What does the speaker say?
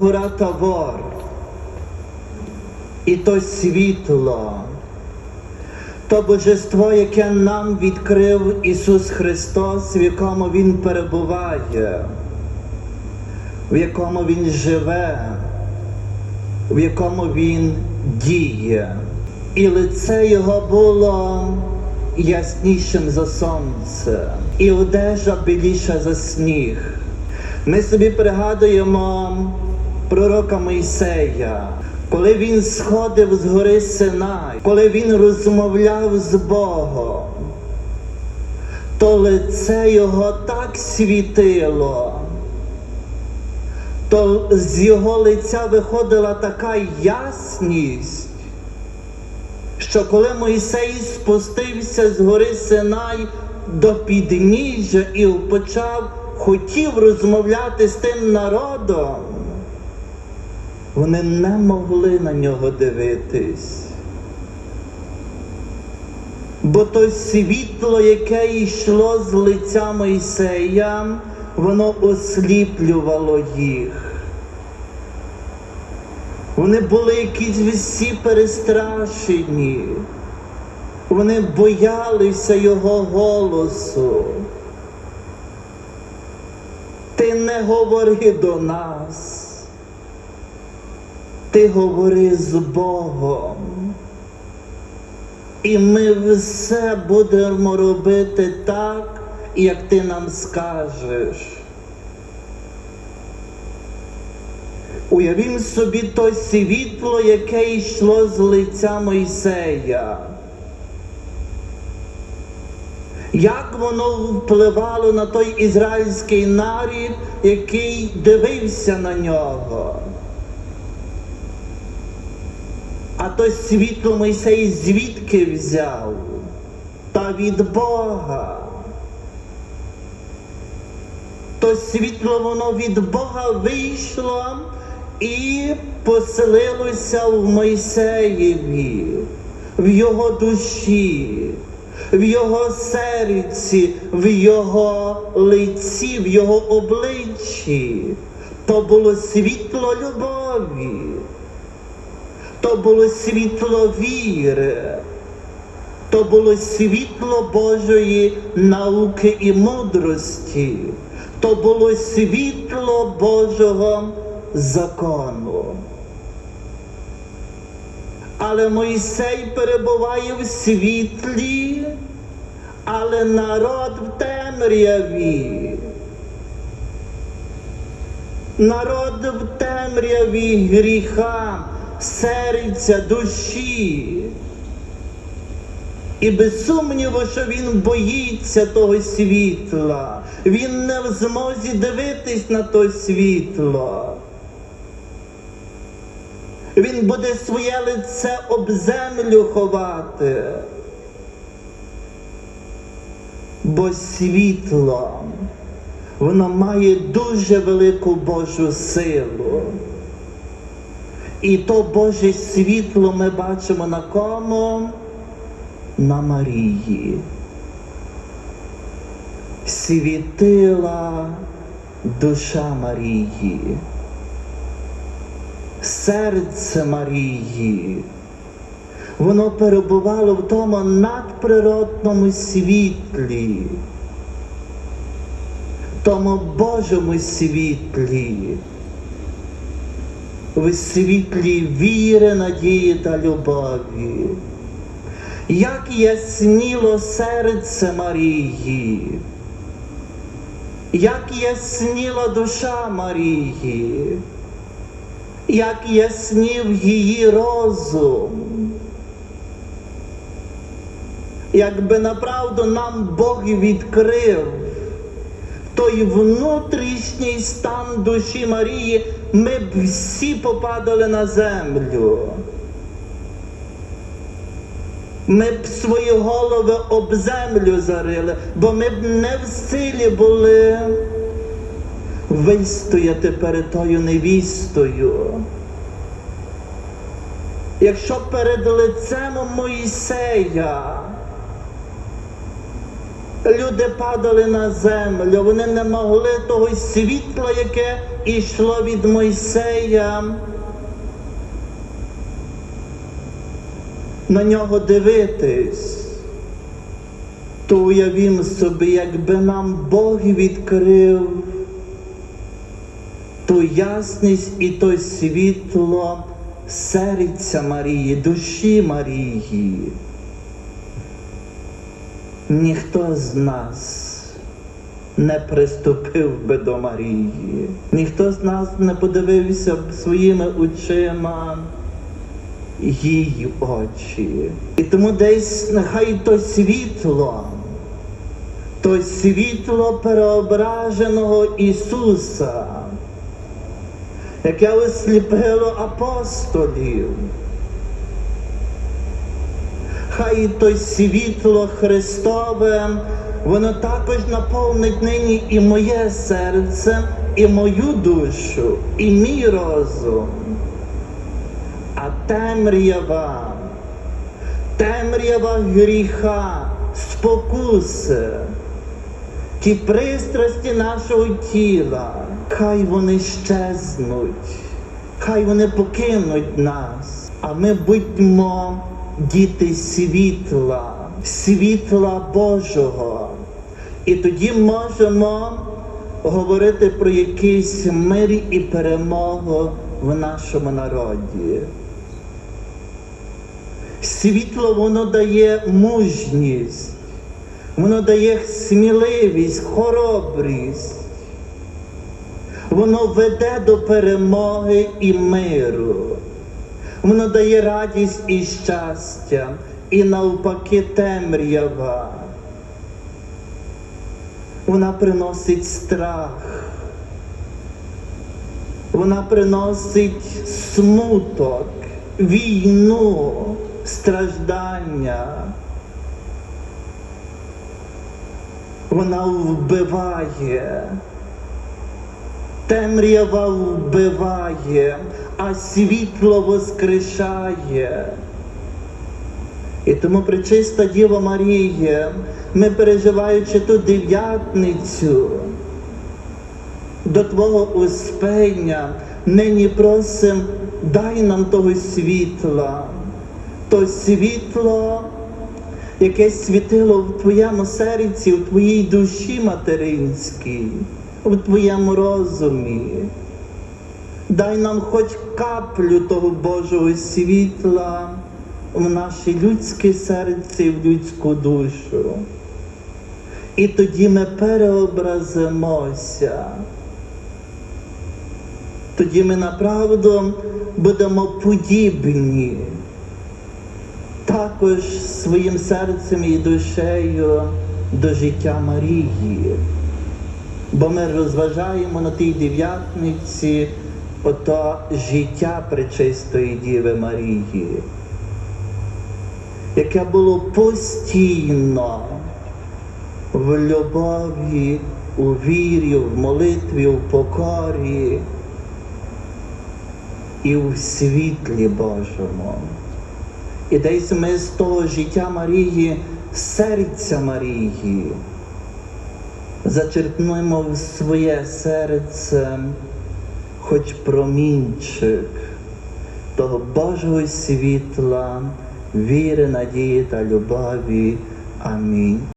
гора Тавор, і то світло, то божество, яке нам відкрив Ісус Христос, в якому Він перебуває, в якому Він живе, в якому Він діє. І лице Його було яснішим за сонце, і одежа біліша за сніг. Ми собі пригадуємо пророка Мойсея, коли він сходив з гори Синай, коли він розмовляв з Богом, то лице його так світило, то з його лиця виходила така ясність, що коли Мойсей спустився з гори Синай до підніжжя і почав, хотів розмовляти з тим народом, вони не могли на нього дивитись. Бо то світло, яке йшло з лиця Мойсея, воно осліплювало їх. Вони були якісь всі перестрашені. Вони боялися його голосу. Ти не говори до нас. Ти говори з Богом. І ми все будемо робити так, як ти нам скажеш. Уявім собі то світло, яке йшло з лиця Мойсея. Як воно впливало на той ізраїльський нарід, який дивився на нього? А то світло Мойсей звідки взяв? Та від Бога. То світло воно від Бога вийшло і поселилося в Мойсеєві, в його душі, в його серці, в його лиці, в його обличчі. То було світло любові, то було світло віри, то було світло Божої науки і мудрості, то було світло Божого закону. Але Мойсей перебуває в світлі, але народ в темряві. Народ в темряві гріха, серця, душі. І без сумніву, що він боїться того світла, він не в змозі дивитись на то світло. Він буде своє лице об землю ховати. Бо світло, воно має дуже велику Божу силу. І то Боже світло ми бачимо на кому? На Марії. Світила душа Марії серце Марії. Воно перебувало в тому надприродному світлі, тому Божому світлі, в світлі віри, надії та любові. Як ясніло серце Марії, як ясніла душа Марії як яснів її розум. Якби направду нам Бог відкрив той внутрішній стан душі Марії, ми б всі попадали на землю. Ми б свої голови об землю зарили, бо ми б не в силі були вистояти перед тою невістою. Якщо перед лицем Моїсея Люди падали на землю, вони не могли того світла, яке йшло від Мойсея. На нього дивитись, то уявім собі, якби нам Бог відкрив ту ясність і то світло серця Марії, душі Марії. Ніхто з нас не приступив би до Марії, ніхто з нас не подивився б своїми очима її очі. І тому десь нехай то світло, то світло переображеного Ісуса, яке осліпило апостолів. Хай то світло Христове, воно також наповнить нині і моє серце, і мою душу, і мій розум. А темрява, темрява гріха, спокуси, ті пристрасті нашого тіла, хай вони щезнуть, хай вони покинуть нас, а ми будьмо діти світла, світла Божого. І тоді можемо говорити про якийсь мир і перемогу в нашому народі. Світло воно дає мужність, воно дає сміливість, хоробрість. Воно веде до перемоги і миру. Воно дає радість і щастя, і навпаки темрява. Вона приносить страх. Вона приносить смуток, війну, страждання. Вона вбиває. Темрява вбиває, а світло воскрешає. І тому пречиста Діва Марія, ми переживаючи ту дев'ятницю, до Твого успення, нині просим, дай нам того світла, то світло, яке світило в Твоєму серці, в Твоїй душі материнській, в Твоєму розумі. Дай нам хоч каплю того Божого світла в наше людське серце в людську душу. І тоді ми переобразимося. Тоді ми направду будемо подібні також своїм серцем і душею до життя Марії. Бо ми розважаємо на тій дев'ятниці ото життя Пречистої Діви Марії, яке було постійно в любові, у вірі, в молитві, в покорі і в світлі Божому. І десь ми з того життя Марії, серця Марії, зачерпнемо в своє серце хоч промінчик того Божого світла, віри, надії та любові. Амінь.